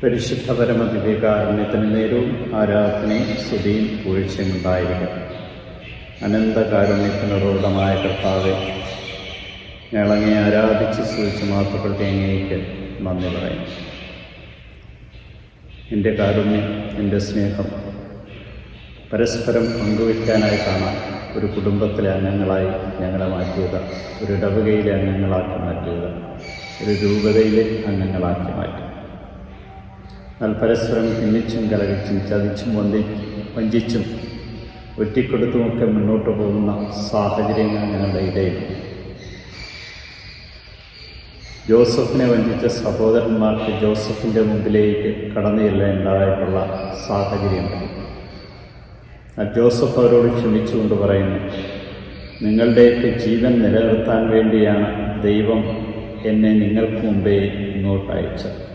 പരിശുദ്ധ പരമദിവ്യകാരുണ്യത്തിന് നേരവും ആരാധനയും സ്തുതിയും പൂഴ്ചയും ഉണ്ടായിരിക്കട്ടെ. അനന്തകാരുണ്യത്തിനുറവിടമായ കർത്താവെ ഞങ്ങളങ്ങെ ആരാധിച്ച് സ്തുതിച്ച് മാത്തപ്പെടുത്തി അങ്ങേക്ക് നന്ദി പറയും എന്റെ കാരുണ്യം എന്റെ സ്നേഹം പരസ്പരം പങ്കുവയ്ക്കാനായി കാണാം ഒരു കുടുംബത്തിലെ അംഗങ്ങളായി ഞങ്ങളെ മാറ്റിയത് ഒരു ഇടവകയിലെ അംഗങ്ങളാക്കി മാറ്റിയത് ഒരു രൂപതയിലെ അംഗങ്ങളാക്കി മാറ്റി. എന്നാൽ പരസ്പരം ഭിന്നിച്ചും കലകിച്ചും ചതിച്ചും വന്തി വഞ്ചിച്ചും ഒറ്റിക്കൊടുത്തുമൊക്കെ മുന്നോട്ട് പോകുന്ന സാഹചര്യങ്ങൾ ഞങ്ങളുടെ ഇടയിൽ. ജോസഫിനെ വഞ്ചിച്ച സഹോദരന്മാർക്ക് ജോസഫിന്റെ മുമ്പിലേക്ക് കടന്നു ചെല്ലേണ്ടതായിട്ടുള്ള ആ ജോസഫ് അവരോട് ക്ഷമിച്ചുകൊണ്ട് പറയുന്നു നിങ്ങളുടെയൊക്കെ ജീവൻ നിലനിർത്താൻ വേണ്ടിയാണ് ദൈവം എന്നെ നിങ്ങൾക്ക് മുമ്പേ ഇങ്ങോട്ട് അയച്ചത്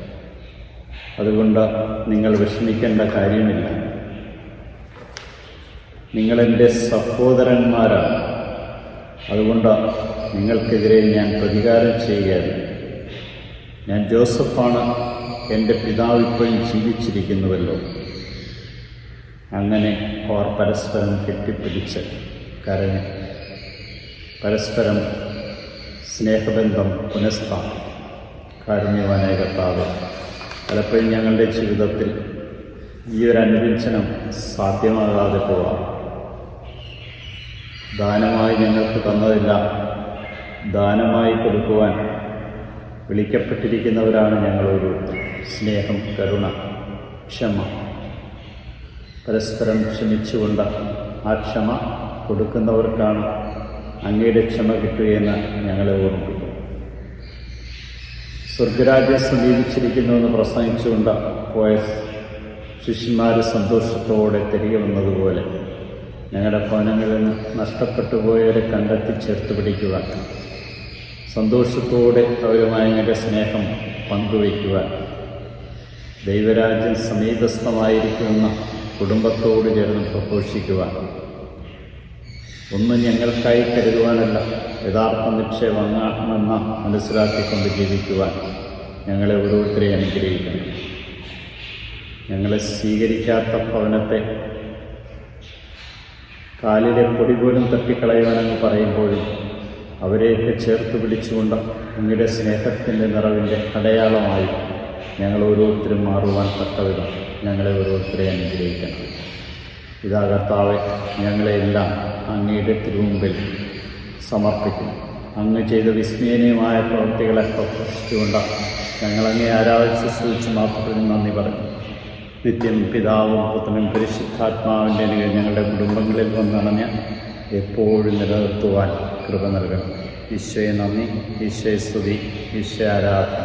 അതുകൊണ്ട് നിങ്ങൾ വിഷമിക്കേണ്ട കാര്യമില്ല. നിങ്ങളെന്റെ സഹോദരന്മാരാണ്. അതുകൊണ്ട് നിങ്ങൾക്കെതിരെ ഞാൻ പ്രതികാരം ചെയ്യുകയാണ്. ഞാൻ ജോസഫാണ് എന്റെ പിതാവ് ഇപ്പോഴും ജീവിച്ചിരിക്കുന്നുവല്ലോ. അങ്ങനെ അവർ പരസ്പരം കെട്ടിപ്പിടിച്ച് കരഞ്ഞ് പരസ്പരം സ്നേഹബന്ധം പുനഃസ്ഥാപിക്കും. കാരുണ്യവാനായ കർത്താവ് പലപ്പോഴും ഞങ്ങളുടെ ജീവിതത്തിൽ ഈ ഒരു അനുരഞ്ജനം സാധ്യമാകാതെ പോവാം. ദാനമായി ഞങ്ങൾക്ക് തന്നതില്ല. ദാനമായി കൊടുക്കുവാൻ വിളിക്കപ്പെട്ടിരിക്കുന്നവരാണ് ഞങ്ങളൊരു സ്നേഹം കരുണ ക്ഷമ. പരസ്പരം ക്ഷമിച്ചുകൊണ്ട് ആ ക്ഷമ കൊടുക്കുന്നവർക്കാണ് അങ്ങയുടെ ക്ഷമ കിട്ടുകയെന്ന് ഞങ്ങളെ ഓർമ്മിപ്പിക്കും സ്വർഗരാജ്യം സമീപിച്ചിരിക്കുന്നുവെന്ന് പ്രസംഗിച്ചുകൊണ്ട് പോയ ശിഷ്യന്മാർ സന്തോഷത്തോടെ തിരികെ വന്നതുപോലെ ഞങ്ങളുടെ ഭവനങ്ങളിൽ നിന്ന് നഷ്ടപ്പെട്ടു പോയവരെ കണ്ടെത്തി ചേർത്ത് പിടിക്കുവാൻ സന്തോഷത്തോടെ അവരുമായി ഞങ്ങളുടെ സ്നേഹം പങ്കുവയ്ക്കുവാൻ ദൈവരാജ്യം സമീപസ്ഥമായിരിക്കുന്ന കുടുംബത്തോട് ചേർന്ന് പ്രഘോഷിക്കുവാൻ ഒന്നും ഞങ്ങൾക്കായി കരുതുവാനല്ല യഥാർത്ഥ നിക്ഷേപമെന്ന മനസ്സിലാക്കിക്കൊണ്ട് ജീവിക്കുവാൻ ഞങ്ങളെ ഓരോരുത്തരെ അനുഗ്രഹിക്കണം. ഞങ്ങളെ സ്വീകരിക്കാത്ത ഭവനത്തെ കാലിലെ പൊടി പോലും തട്ടിക്കളയുവാനെന്ന് പറയുമ്പോഴും അവരെയൊക്കെ ചേർത്ത് പിടിച്ചുകൊണ്ട് അങ്ങയുടെ സ്നേഹത്തിന്റെ നിറവിന്റെ അടയാളമായി ഞങ്ങൾ ഓരോരുത്തരും മാറുവാൻ തക്കവിധം ഞങ്ങളെ ഓരോരുത്തരെ അനുഗ്രഹിക്കണം. ഇതാ കർത്താവെ ഞങ്ങളെല്ലാം അങ്ങയുടെ തിരുമുമ്പിൽ സമർപ്പിക്കുന്നു അങ്ങ് ചെയ്ത വിസ്മയനീയമായ പ്രവൃത്തികളെ പ്രഘോഷിച്ചുകൊണ്ട് ഞങ്ങളങ്ങേ ആരാധിച്ച് സൂക്ഷിച്ച് മാത്രം നന്ദി പറഞ്ഞു. നിത്യം പിതാവും പുത്രനും പരിശുദ്ധാത്മാവിന്റെ അനുഗ്രഹം ഞങ്ങളുടെ കുടുംബങ്ങളിൽ വന്നണഞ്ഞ് എപ്പോഴും നിലനിർത്തുവാൻ കൃപ നൽകണം. ഈശോയെ നന്ദി ഈശോയെ സ്തുതി ഈശോ ആരാധന.